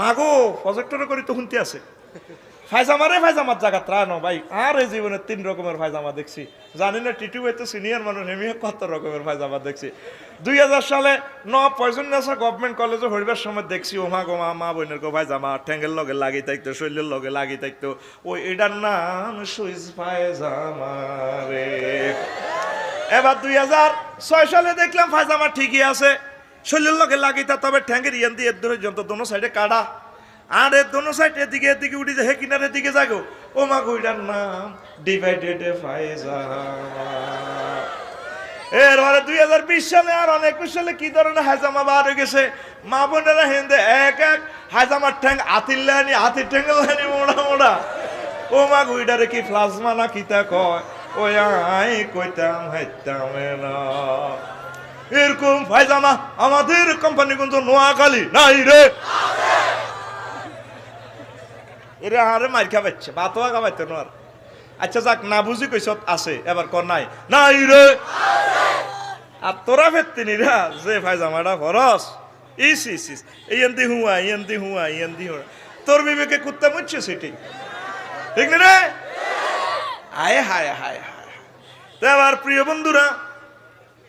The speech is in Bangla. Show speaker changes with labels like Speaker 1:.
Speaker 1: মাগো প্রজেক্টরে করি তো শুনতে আছে। ফাইজামারে ফাইজামার জায়গা ত্রাণ ভাই আর এই জীবনে তিন রকমের ফাইজামা দেখছি। জানি না টিটু তো সিনিয়র মানুষ আমি কত রকমের ফাইজামা দেখছি। দুই হাজার সালে ন পয়জন পয়সন্যাসা গভর্নমেন্ট কলেজে হরিবার সময় দেখছি, ওমা গোমা মা বোনের গো ফাইজামা ঠ্যাঙ্গের লগে লাগি থাকতো শৈলের লগে লাগি থাকতো। ওই এটার নাম সুইচ ফাইজামা রে এবার দুই হাজার ছয় সালে দেখলাম ফাইজামা ঠিকই আছে। শরীরের লগে লাগিতা তবে ঠ্যাঙ্গের ইয়ান দিয়ে ধরে যন্ত্র দোনো সাইডে কাটা আর এর দোনো সাইড এদিকে এদিকে উঠি হে কিনারের দিকে যাগো। ও মা কইটার নাম ডিভাইডেড এরপরে দুই হাজার বিশ সালে আর অনেক সালে কি ধরনের হাজামা বার হয়ে গেছে? মা বোনেরা হিন্দে এক এক হাজামার ঠ্যাং আতির লানি হাতির ঠ্যাং লানি মোড়া মোড়া। ও মা গুইডারে কি প্লাজমা না কিতা কয়? ওই আই কইতাম, হাইতাম না। এরকম ফাইজামা আমাদের কোম্পানি কিন্তু নোয়াখালী নাই রে। এরে আরে মার খাবাচ্ছে বাতোয়া খাবাইতে নোয়ার। আচ্ছা যাক, না বুঝি কইস আছে, এবার কর নাই। নাই রে। আর তোরা ফেরতিনি রা, যে ফাইজামাটা ফরস। ইস ইস ইস। ইয়েন্দি হুয়া ইয়েন্দি হুয়া ইয়েন্দি হুয়া। তোর বিবেকে কুত্তা মুচ্ছে সেটি। ঠিক না রে? আয় হায় হায় হায়। তো এবার প্রিয় বন্ধুরা